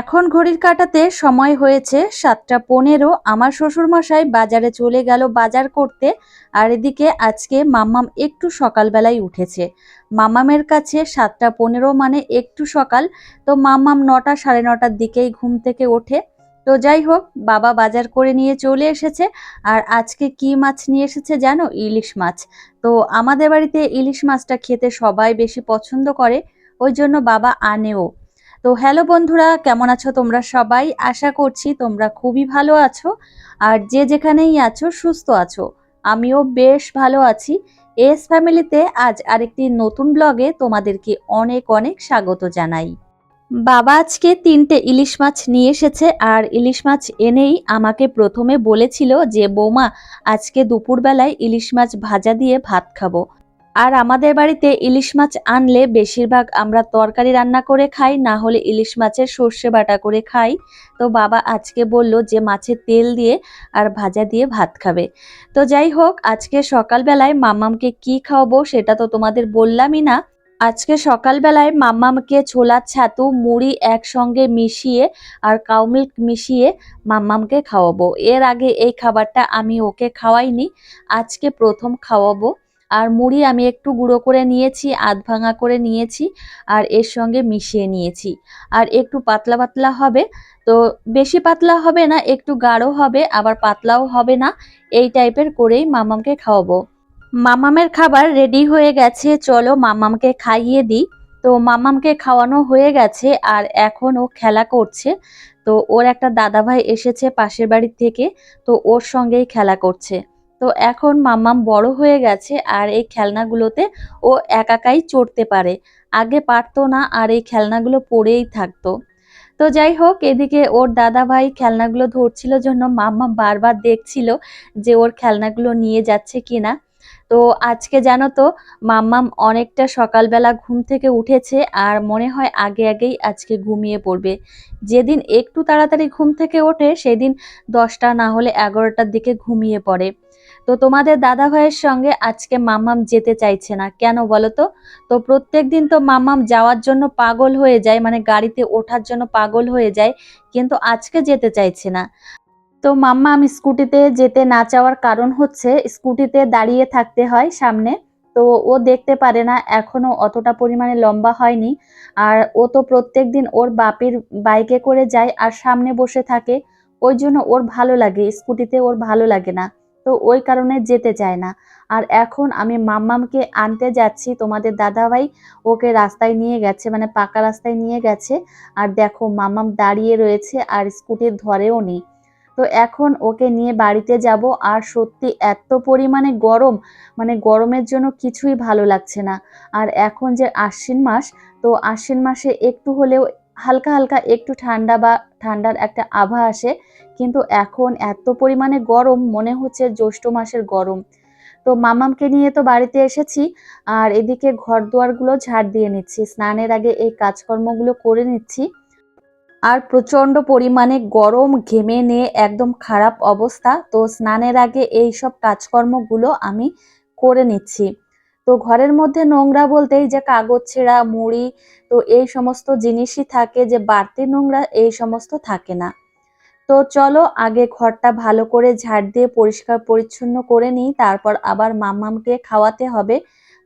এখন ঘড়ির কাটাতে সময় হয়েছে সাতটা পনেরো। আমার শ্বশুরমশাই বাজারে চলে গেল বাজার করতে। আর এদিকে আজকে মাম্মাম একটু সকালবেলায় উঠেছে। মাম্মামের কাছে সাতটা পনেরো মানে একটু সকাল। তো মাম্মাম নটা সাড়ে নটার দিকেই ঘুম থেকে ওঠে। তো যাই হোক, বাবা বাজার করে নিয়ে চলে এসেছে। আর আজকে কি মাছ নিয়ে এসেছে জানো? ইলিশ মাছ। তো আমাদের বাড়িতে ইলিশ মাছটা খেতে সবাই বেশি পছন্দ করে। ওই জন্য বাবা আনেও। তো হ্যালো বন্ধুরা, কেমন আছো তোমরা সবাই? আশা করছি তোমরা খুবই ভালো আছো। আর যে যেখানেই আছো, সুস্থ আছো। আমিও বেশ ভালো আছি। এস ফ্যামিলিতে আজ আরেকটি নতুন ব্লগে তোমাদেরকে অনেক অনেক স্বাগত জানাই। বাবা আজকে তিনটে ইলিশ মাছ নিয়ে এসেছে, আর ইলিশ মাছ এনেই আমাকে প্রথমে বলেছিল যে, বৌমা, আজকে দুপুরবেলায় ইলিশ মাছ ভাজা দিয়ে ভাত খাব। আর আমাদের বাড়িতে ইলিশ মাছ আনলে বেশিরভাগ আমরা তরকারি রান্না করে খাই, না হলে ইলিশ মাছের সর্ষে বাটা করে খাই। তো বাবা আজকে বলল যে মাছের তেল দিয়ে আর ভাজা দিয়ে ভাত খাবে। তো যাই হোক, আজকে সকালবেলায় মাম্মামকে কি খাওয়াবো সেটা তো তোমাদের বললামই না। আজকে সকালবেলায় মাম্মামকে ছোলার ছাতু, মুড়ি একসঙ্গে মিশিয়ে আর কাউ মিল্ক মিশিয়ে মাম্মামকে খাওয়াবো। এর আগে এই খাবারটা আমি ওকে খাওয়াইনি, আজকে প্রথম খাওয়াবো। আর মুড়ি আমি একটু গুঁড়ো করে নিয়েছি, আধ ভাঙা করে নিয়েছি আর এর সঙ্গে মিশিয়ে নিয়েছি। আর একটু পাতলা পাতলা হবে, তো বেশি পাতলা হবে না, একটু গাঢ় হবে, আবার পাতলাও হবে না, এই টাইপের করেই মামামকে খাওয়াবো। মামামের খাবার রেডি হয়ে গেছে, চলো মামামকে খাইয়ে দিই। তো মামামকে খাওয়ানো হয়ে গেছে আর এখন ও খেলা করছে। তো ওর একটা দাদাভাই এসেছে পাশের বাড়ি থেকে, তো ওর সঙ্গেই খেলা করছে। তো এখন মাম্মাম বড় হয়ে গেছে আর এই খেলনাগুলোতে ও একাকাই চড়তে পারে। আগে পারতো না আর এই খেলনাগুলো পড়েই থাকতো। তো যাই হোক, এদিকে ওর দাদা ভাই খেলনাগুলো ধরছিল জন্য মাম্মা বারবার দেখছিল যে ওর খেলনাগুলো নিয়ে যাচ্ছে কিনা। তো আজকে জানো তো, মাম্মাম অনেকটা সকালবেলা ঘুম থেকে উঠেছে আর মনে হয় আগে আগেই আজকে ঘুমিয়ে পড়বে। যেদিন একটু তাড়াতাড়ি ঘুম থেকে ওঠে, সেদিন দশটা না হলে এগারোটার দিকে ঘুমিয়ে পড়ে। তো তোমাদের দাদা ভাইয়ের সঙ্গে আজকে মামাম যেতে চাইছে না। কেন বলো তো? তো প্রত্যেক দিন তো মামাম যাওয়ার জন্য পাগল হয়ে যায় মানে গাড়িতে ওঠার জন্য পাগল হয়ে যায়, কিন্তু আজকে যেতে চাইছে না। তো মাম্মা আমি স্কুটিতে যেতে না চাওয়ার কারণ হচ্ছে স্কুটিতে দাঁড়িয়ে থাকতে হয় সামনে, তো ও দেখতে পারে না, এখনও অতটা পরিমাণে লম্বা হয়নি। আর ও তো প্রত্যেক দিন ওর বাপের বাইকে করে যায় আর সামনে বসে থাকে, ওই জন্য ওর ভালো লাগে, স্কুটিতে ওর ভালো লাগে না। তো ওই কারণে যেতে চায় না। আর এখন আমি মাম্মামকে আনতে যাচ্ছি, তোমাদের দাদাভাই ওকে রাস্তায় নিয়ে গেছে মানে পাকা রাস্তায় নিয়ে গেছে। আর দেখো মাম্মাম দাঁড়িয়ে রয়েছে আর স্কুটির ধরেও নেই। তো এখন ওকে নিয়ে বাড়িতে যাব আর সত্যি এত পরিমাণে গরম মানে গরমের জন্য কিছুই ভালো লাগছে না। আর এখন যে আশ্বিন মাস, তো আশ্বিন মাসে একটু হলেও হালকা হালকা একটু ঠান্ডা বা ঠান্ডার একটা আভা আসে কিন্তু এখন এত পরিমাণে গরম, মনে হচ্ছে জ্যৈষ্ঠ মাসের গরম। তো মামামকে নিয়ে তো বাড়িতে এসেছি, আর এদিকে ঘর দুয়ারগুলো ঝাড় দিয়ে নিচ্ছি। স্নানের আগে এই কাজকর্মগুলো করে নিচ্ছি। আর প্রচণ্ড পরিমাণে গরম, ঘেমে, নিয়ে একদম খারাপ অবস্থা। তো স্নানের আগে এই সব কাজকর্মগুলো আমি করে নিচ্ছি। তো ঘরের মধ্যে নোংরা বলতেই যে কাগজ ছেঁড়া, মুড়ি, তো এই সমস্ত জিনিসই থাকে যে বাড়তি নোংরা, এই সমস্ত থাকে না। তো চলো আগে ঘরটা ভালো করে ঝাড় দিয়ে পরিষ্কার পরিচ্ছন্ন করে নিই, তারপর আবার মাম্মামকে খাওয়াতে হবে।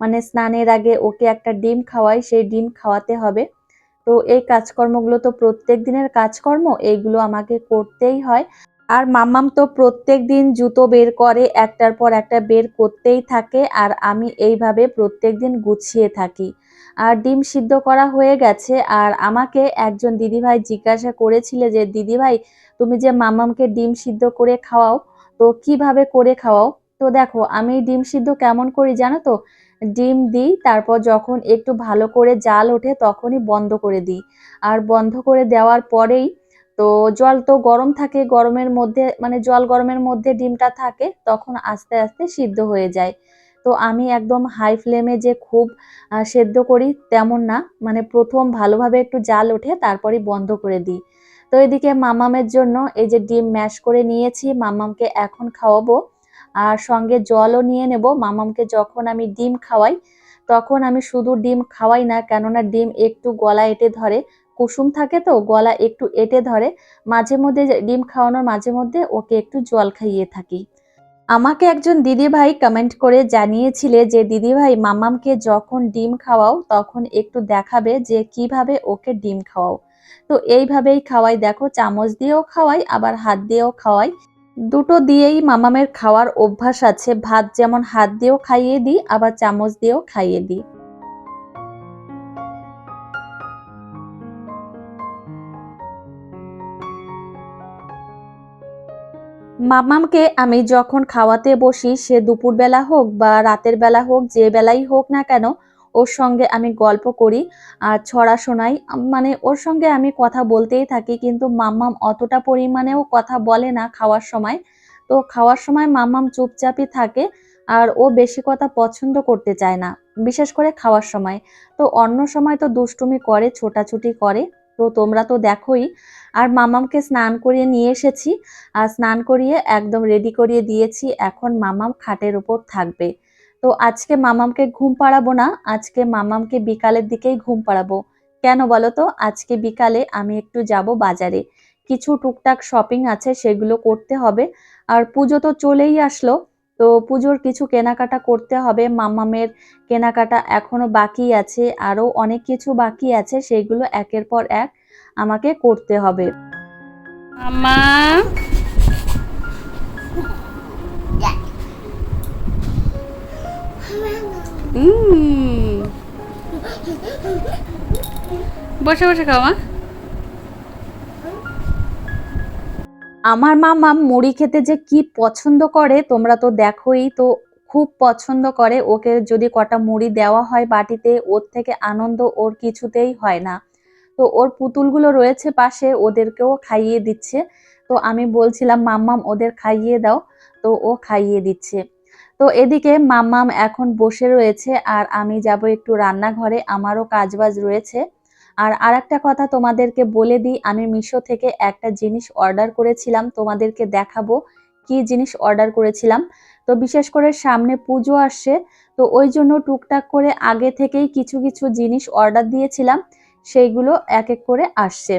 মানে স্নানের আগে ওকে একটা ডিম খাওয়াই, সেই ডিম খাওয়াতে হবে। তো এই কাজকর্মগুলো তো প্রত্যেক দিনের কাজকর্ম, এইগুলো আমাকে করতেই হয়। আর মাম্মাম তো প্রত্যেক দিন জুতো বের করে, একটার পর একটা বের করতেই থাকে। আর আমি এইভাবে প্রত্যেক দিন গুছিয়ে থাকি। আর ডিম সিদ্ধ করা হয়ে গেছে। আর আমাকে একজন দিদিভাই জিজ্ঞাসা করেছিল যে, দিদিভাই, তুমি যে মামামকে ডিম সিদ্ধ করে খাওয়াও, তো কীভাবে করে খাওয়াও? তো দেখো, আমি ডিম সিদ্ধ কেমন করি জানো তো? ডিম দিই, তারপর যখন একটু ভালো করে জাল ওঠে, তখনই বন্ধ করে দিই। আর বন্ধ করে দেওয়ার পরেই তো জল তো গরম থাকে, গরমের মধ্যে মানে জল গরমের মধ্যে ডিমটা থাকে, তখন আস্তে আস্তে সিদ্ধ হয়ে যায়। তো আমি একদম হাই ফ্লেমে যে খুব সেদ্ধ করি তেমন না। মানে প্রথম ভালোভাবে একটু জাল ওঠে তারপরই বন্ধ করে দিই। তো এদিকে মামামের জন্য এই যে ডিম ম্যাশ করে নিয়েছি, মামামকে এখন খাওয়াবো। আর সঙ্গে জলও নিয়ে নেব। মামামকে যখন আমি ডিম খাওয়াই, তখন আমি শুধু ডিম খাওয়াই না, কেননা ডিম একটু গলা এটে ধরে। কুসুম থাকে তো, গলা একটু এঁটে ধরে। মাঝে মধ্যে ডিম খাওয়ানোর মাঝে মধ্যে ওকে একটু জল খাইয়ে থাকি। আমাকে একজন দিদিভাই কমেন্ট করে জানিয়েছিলে যে, দিদিভাই, মামামকে যখন ডিম খাওয়াও, তখন একটু দেখাবে যে, কীভাবে ওকে ডিম খাওয়াও। তো এইভাবেই খাওয়াই। দেখো, চামচ দিয়েও খাওয়াই, আবার হাত দিয়েও খাওয়াই। দুটো দিয়েই মামামের খাওয়ার অভ্যাস আছে। ভাত যেমন হাত দিয়েও খাইয়ে দিই, আবার চামচ দিয়েও খাইয়ে দিই। মামামকে আমি যখন খাওয়াতে বসি, সে দুপুরবেলা হোক বা রাতের বেলা হোক, যে বেলাই হোক না কেন, ওর সঙ্গে আমি গল্প করি আর ছড়া শোনাই। মানে ওর সঙ্গে আমি কথা বলতেই থাকি, কিন্তু মাম্মাম অতটা পরিমাণেও কথা বলে না খাওয়ার সময়। তো খাওয়ার সময় মাম্মাম চুপচাপই থাকে আর ও বেশি কথা পছন্দ করতে চায় না, বিশেষ করে খাওয়ার সময়। তো অন্য সময় তো দুষ্টুমি করে, ছোটাছুটি করে। তো তোমরা তো দেখোই। আর মামামকে স্নান করিয়ে নিয়ে এসেছি। আর স্নান করিয়ে একদম রেডি করিয়ে দিয়েছি। এখন মামাম খাটের উপর থাকবে। তো আজকে মামামকে ঘুম পাড়াবো না। আজকে মামামকে বিকালের দিকেই ঘুম পাড়াবো। কেন বলো তো? আজকে বিকালে আমি একটু যাব বাজারে। কিছু টুকটাক শপিং আছে, সেগুলো করতে হবে। আর পুজো তো চলেই আসলো। তো পুজোর কিছু কেনাকাটা করতে হবে। মামামের কেনাকাটা এখনও বাকি আছে, আরও অনেক কিছু বাকি আছে, সেগুলো একের পর এক আমাকে করতে হবে। মামা। বসে বসে খাও আমার মামা মুড়ি খেতে যে কি পছন্দ করে, তোমরা তো দেখোই, তো খুব পছন্দ করে। ওকে যদি কটা মুড়ি দেওয়া হয় বাটিতে, ওর থেকে আনন্দ ওর কিছুতেই হয় না। তো ওর পুতুলগুলো রয়েছে পাশে, ওদেরকেও খাইয়ে দিচ্ছে। তো আমি বলছিলাম, মাম্মাম, ওদের খাইয়ে দাও। তো ও খাইয়ে দিচ্ছে। তো এদিকে মাম্মাম এখন বসে রয়েছে, আর আমি যাব একটু রান্নাঘরে। আমারও কাজবাজ রয়েছে। আর আর একটা কথা তোমাদেরকে বলে দিই, আমি মিশো থেকে একটা জিনিস অর্ডার করেছিলাম, তোমাদেরকে দেখাবো কি জিনিস অর্ডার করেছিলাম। তো বিশেষ করে সামনে পুজো আসছে, তো ওই জন্য টুকটাক করে আগে থেকেই কিছু কিছু জিনিস অর্ডার দিয়েছিলাম, সেইগুলো এক এক করে আসছে।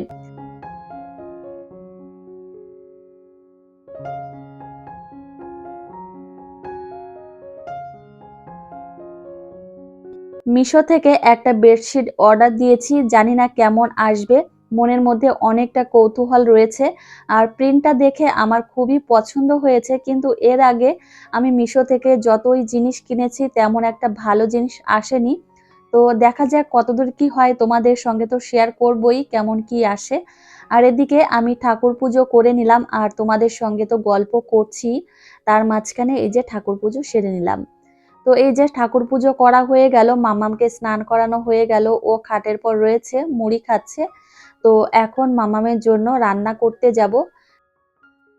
মিশো থেকে একটা বেডশিট অর্ডার দিয়েছি, জানি না কেমন আসবে। মনের মধ্যে অনেকটা কৌতূহল রয়েছে। আর প্রিন্টটা দেখে আমার খুবই পছন্দ হয়েছে, কিন্তু এর আগে আমি মিশো থেকে যতই জিনিস কিনেছি, তেমন একটা ভালো জিনিস আসেনি। তো দেখা যাক কতদূর কি হয়, তোমাদের সঙ্গে তো শেয়ার করবই কেমন কি আসে। আর এদিকে আমি ঠাকুর পুজো করে নিলাম, আর তোমাদের সঙ্গে তো গল্প করছি। তার মাঝখানে এই যে ঠাকুর পুজো সেরে নিলাম। তো এই যে ঠাকুর পুজো করা হয়ে গেল, মামামকে স্নান করানো হয়ে গেল, ও খাটের পর রয়েছে, মুড়ি খাচ্ছে। তো এখন মামামের জন্য রান্না করতে যাব।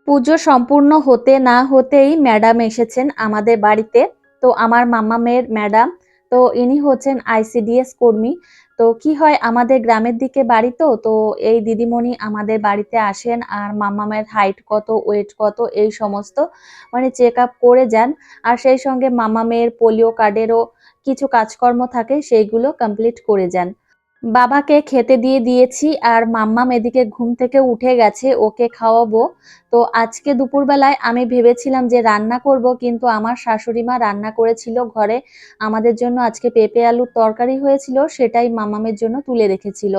পুজো সম্পূর্ণ হতে না হতেই ম্যাডাম এসেছেন আমাদের বাড়িতে। তো আমার মামামের ম্যাডাম তো ইনি হচ্ছেন আইসিডিএস কর্মী। তো কি হয়, আমাদের গ্রামের দিকে বাড়ি তো তো এই দিদিমণি আমাদের বাড়িতে আসেন আর মামামের হাইট কত ওয়েট কত, এই সমস্ত মানে চেক আপ করে যান। আর সেই সঙ্গে মামামের পোলিও কার্ডেরও কিছু কাজকর্ম থাকে, সেইগুলো কমপ্লিট করে যান। বাবাকে খেতে দিয়ে দিয়েছি আর মাম্মাম এদিকে ঘুম থেকে উঠে গেছে, ওকে খাওয়াবো। তো আজকে দুপুরবেলায় আমি ভেবেছিলাম যে রান্না করব, কিন্তু আমার শাশুড়ি মা রান্না করেছিল ঘরে। আমাদের জন্য আজকে পেঁপে আলুর তরকারি হয়েছিল, সেটাই মাম্মামের জন্য তুলে রেখেছিল।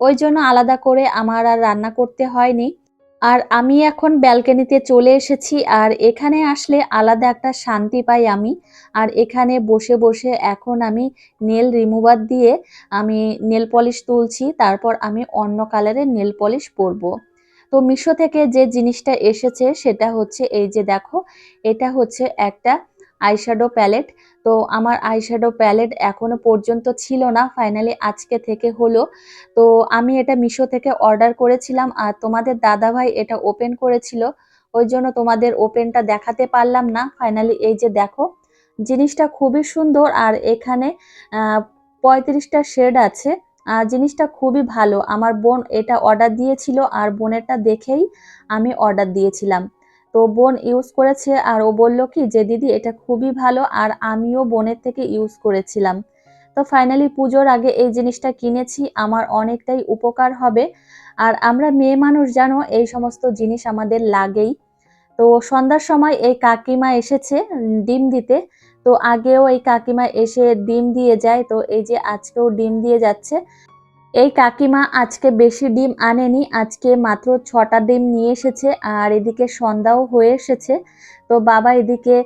ওই জন্য আলাদা করে আমার আর রান্না করতে হয়নি। আর আমি এখন ব্যালকনিতে চলে এসেছি আর এখানে আসলে আলাদা একটা শান্তি পাই আমি। আর এখানে বসে বসে এখন আমি নেল রিমুভার দিয়ে আমি নেল পলিশ তুলছি, তারপর আমি অন্য কালারের নেল পলিশ পরব। তো মিশো থেকে যে জিনিসটা এসেছে সেটা হচ্ছে এই যে দেখো, এটা হচ্ছে একটা আইশ্যাডো প্যালেট। তো আমার আইশ্যাডো প্যালেট এখনও পর্যন্ত ছিল না ফাইনালি আজকে থেকে হলো। তো আমি এটা মিশো থেকে অর্ডার করেছিলাম আর তোমাদের দাদাভাই এটা ওপেন করেছিল, ওই জন্য তোমাদের ওপেনটা দেখাতে পারলাম না। ফাইনালি এই যে দেখো, জিনিসটা খুবই সুন্দর আর এখানে পঁয়ত্রিশটা শেড আছে। আর জিনিসটা খুবই ভালো, আমার বোন এটা অর্ডার দিয়েছিল আর বোনেরটা দেখেই আমি অর্ডার দিয়েছিলাম। তো বোন ইউজ করেছে আর ও বলল কি, যে দিদি, এটা খুবই ভালো আর আমিও বোনের থেকে ইউজ করেছিলাম। তো ফাইনালি পুজোর আগে এই জিনিসটা কিনেছি, আমার অনেকটাই উপকার হবে। আর আমরা মেয়ে মানুষ, জানো, এই সমস্ত জিনিস আমাদের লাগেই। তো সন্ধ্যার সময় এই কাকিমা এসেছে ডিম দিতে। তো আগেও এই কাকিমা এসে ডিম দিয়ে যায়। তো এই যে আজকেও ডিম দিয়ে যাচ্ছে। এই কাকিমা আজকে বেশি ডিম আনেনি, আজকে মাত্র ছটা ডিম নিয়ে এসেছে আর এদিকে সন্ধ্যাও হয়ে এসেছে। তো বাবা এদিকে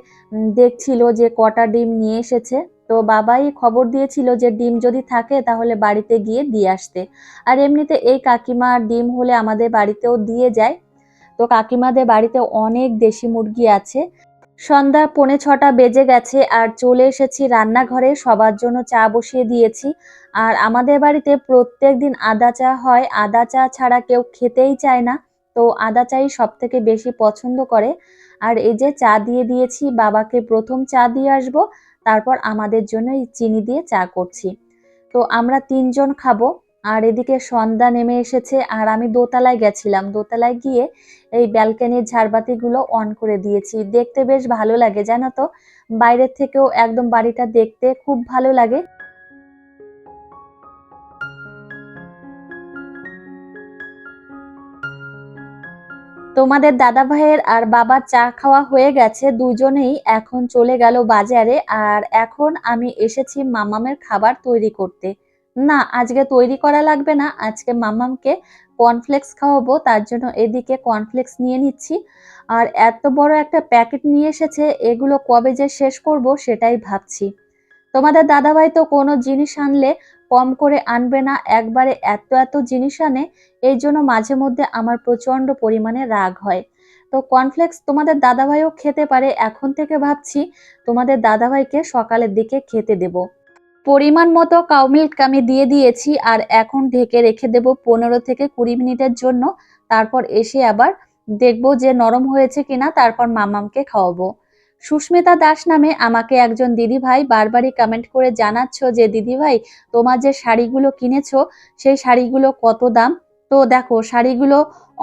দেখছিল যে কটা ডিম নিয়ে এসেছে। তো বাবাই খবর দিয়েছিল যে ডিম যদি থাকে তাহলে বাড়িতে গিয়ে দিয়ে আসতে। আর এমনিতে এই কাকিমা ডিম হলে আমাদের বাড়িতেও দিয়ে যায়। তো কাকিমাদের বাড়িতে অনেক দেশি মুরগি আছে। সন্ধ্যা পৌনে ছটা বেজে গেছে আর চলে এসেছি রান্নাঘরে। সবার জন্য চা বসিয়ে দিয়েছি। আর আমাদের বাড়িতে প্রত্যেক দিন আদা চা হয়। আদা চা ছাড়া কেউ খেতেই চায় না। তো আদা চাই সব থেকে বেশি পছন্দ করে। আর এই যে চা দিয়ে দিয়েছি, বাবাকে প্রথম চা দিয়ে আসব। তারপর আমাদের জন্য এই চিনি দিয়ে চা করছি। তো আমরা তিনজন খাব। আর এদিকে সন্ধ্যা নেমে এসেছে আর আমি দোতলায় গেছিলাম। দোতলায় গিয়ে এই ব্যালকনির ঝাড়বাতিগুলো অন করে দিয়েছি। দেখতে বেশ ভালো লাগে, জানো তো? বাইরের থেকেও একদম বাড়িটা দেখতে খুব ভালো লাগে। তোমাদের দাদা ভাইয়ের আর বাবার চা খাওয়া হয়ে গেছে, দুজনেই এখন চলে গেল বাজারে। আর এখন আমি এসেছি মামামের খাবার তৈরি করতে। না, আজকে তৈরি করা লাগবে না। আজকে মামামকে কর্নফ্লেক্স খাওয়াবো, তার জন্য এদিকে কর্নফ্লেক্স নিয়ে নিচ্ছি। আর এত বড় একটা প্যাকেট নিয়ে এসেছে, এগুলো কবে যে শেষ করব সেটাই ভাবছি। তোমাদের দাদাভাই তো কোনো জিনিস আনলে কম করে আনবে না, একবারে এত এত জিনিস আনে, এই জন্য মাঝে মধ্যে আমার প্রচণ্ড পরিমাণে রাগ হয়। তো কর্নফ্লেক্স তোমাদের দাদাভাইও খেতে পারে, এখন থেকে ভাবছি তোমাদের দাদাভাইকে সকালের দিকে খেতে দেব। পরিমাণ মতো কাউ মিল্ক আমি দিয়ে দিয়েছি আর এখন ঢেকে রেখে দেব পনেরো থেকে কুড়ি মিনিটের জন্য। তারপর এসে আবার দেখব যে নরম হয়েছে কিনা, তারপর মামামকে খাওয়াবো। সুস্মিতা দাস নামে আমাকে একজন দিদি ভাই বারবারই কমেন্ট করে জানাচ্ছ যে দিদি ভাই তোমার যে শাড়িগুলো কিনেছো, সেই শাড়িগুলো কত দাম? তো দেখো, শাড়িগুলো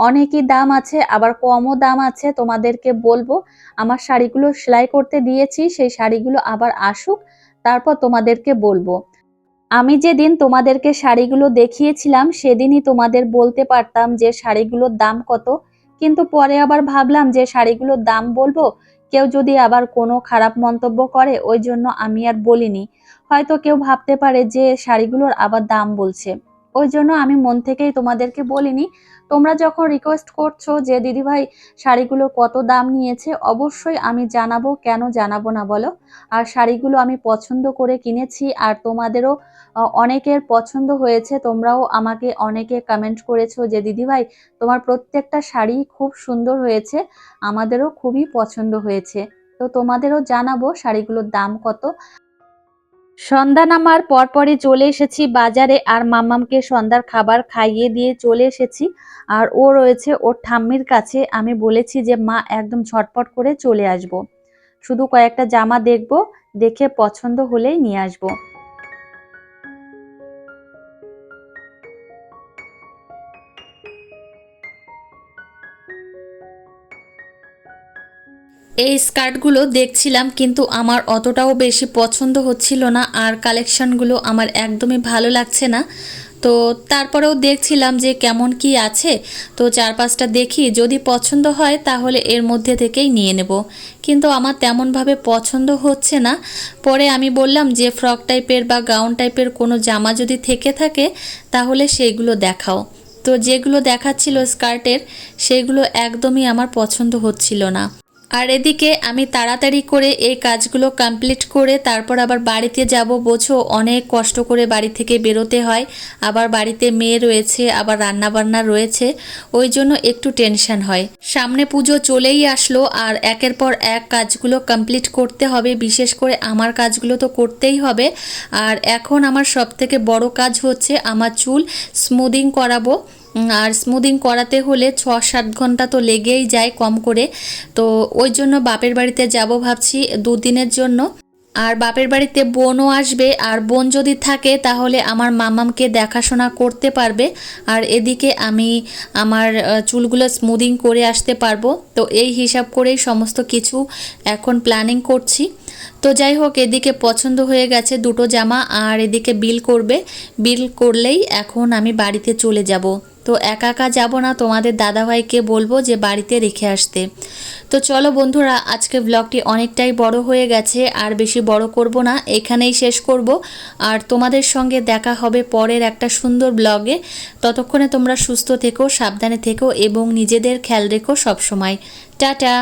অনেকই দাম আছে, আবার কমও দাম আছে, তোমাদেরকে বলব। আমার শাড়িগুলো সেলাই করতে দিয়েছি, সেই শাড়িগুলো আবার আসুক। তারপর তোমাদেরকে বলব। আমি যেদিন তোমাদেরকে শাড়িগুলো দেখিয়েছিলাম, সেদিনই তোমাদের বলতে পারতাম যে শাড়িগুলোর দাম কত। কিন্তু পরে আবার ভাবলাম যে শাড়িগুলোর দাম বলব, কেউ যদি আবার কোনো খারাপ মন্তব্য করে, ওই জন্য আমি আর বলিনি। হয়তো কেউ ভাবতে পারে যে শাড়িগুলোর আবার দাম বলছে। ওই জন্য আমি মন থেকেই তোমাদেরকে বলিনি তোমরা যখন রিকোয়েস্ট করছ যে, দিদিভাই শাড়িগুলোর কত দাম নিয়েছে? অবশ্যই আমি জানাব, কেন জানাব না বলো। আর শাড়িগুলো আমি পছন্দ করে কিনেছি আর তোমাদেরও অনেকের পছন্দ হয়েছে। তোমরাও আমাকে অনেকে কমেন্ট করেছ যে, দিদিভাই, তোমার প্রত্যেকটা শাড়ি খুব সুন্দর হয়েছে, আমাদেরও খুবই পছন্দ হয়েছে। তো তোমাদেরও জানাব শাড়িগুলোর দাম কত। সন্ধ্যা নামার পরপরই চলে এসেছি বাজারে, আর মামামকে সন্ধ্যার খাবার খাইয়ে দিয়ে চলে এসেছি, আর ও রয়েছে ওর ঠাম্মির কাছে। আমি বলেছি যে, মা, একদম ঝটপট করে চলে আসব। শুধু কয়েকটা জামা দেখব, দেখে পছন্দ হলেই নিয়ে আসব। এই স্কার্টগুলো দেখছিলাম, কিন্তু আমার অতটাও বেশি পছন্দ হচ্ছিল না আর কালেকশনগুলো আমার একদমই ভালো লাগছে না। তো তারপরেও দেখছিলাম যে কেমন কি আছে। তো চার পাঁচটা দেখি, যদি পছন্দ হয় তাহলে এর মধ্যে থেকেই নিয়ে নেব। কিন্তু আমার তেমনভাবে পছন্দ হচ্ছে না। পরে আমি বললাম যে ফ্রক টাইপের বা গাউন টাইপের কোনো জামা যদি থেকে থাকে, তাহলে সেইগুলো দেখাও। তো যেগুলো দেখাচ্ছিল স্কার্টের সেগুলো একদমই আমার পছন্দ হচ্ছিল না। আর এদিকে আমি তাড়াতাড়ি করে এই কাজগুলো কমপ্লিট করে তারপর আবার বাড়িতে যাব। বোঝো, অনেক কষ্ট করে বাড়ি থেকে বেরোতে হয়। আবার বাড়িতে মেয়ে রয়েছে, আবার রান্নাবান্না রয়েছে। ওই জন্য একটু টেনশন হয়। সামনে পুজো চলেই আসলো আর একের পর এক কাজগুলো কমপ্লিট করতে হবে। বিশেষ করে আমার কাজগুলো তো করতেই হবে। আর এখন আমার সব থেকে বড় কাজ হচ্ছে আমার চুল স্মুদিং করাবো। আর স্মুদিং করাতে হলে ছ সাত ঘণ্টা তো লেগেই যায় কম করে। তো ওই জন্য বাপের বাড়িতে যাব ভাবছি দুদিনের জন্য। আর বাপের বাড়িতে বোনও আসবে, আর বোন যদি থাকে তাহলে আমার মামামকে দেখাশোনা করতে পারবে। আর এদিকে আমি আমার চুলগুলো স্মুদিং করে আসতে পারব। তো এই হিসাব করেই সমস্ত কিছু এখন প্ল্যানিং করছি। তো যাই হোক, এদিকে পছন্দ হয়ে গেছে দুটো জামা, আর এদিকে বিল করবে। বিল করলেই এখন আমি বাড়িতে চলে যাব। তো একা একা যাব না, তোমাদের দাদাভাইকে বলব যে বাড়িতে রেখে আসতে। তো চলো বন্ধুরা, আজকে ব্লগটি অনেকটাই বড় হয়ে গেছে, আর বেশি বড় করব না, এখানেই শেষ করব। আর তোমাদের সঙ্গে দেখা হবে পরের একটা সুন্দর ব্লগে ততক্ষণে তোমরা সুস্থ থেকো, সাবধানে থেকো, এবং নিজেদের খেয়াল রেখো সবসময়। টাটা!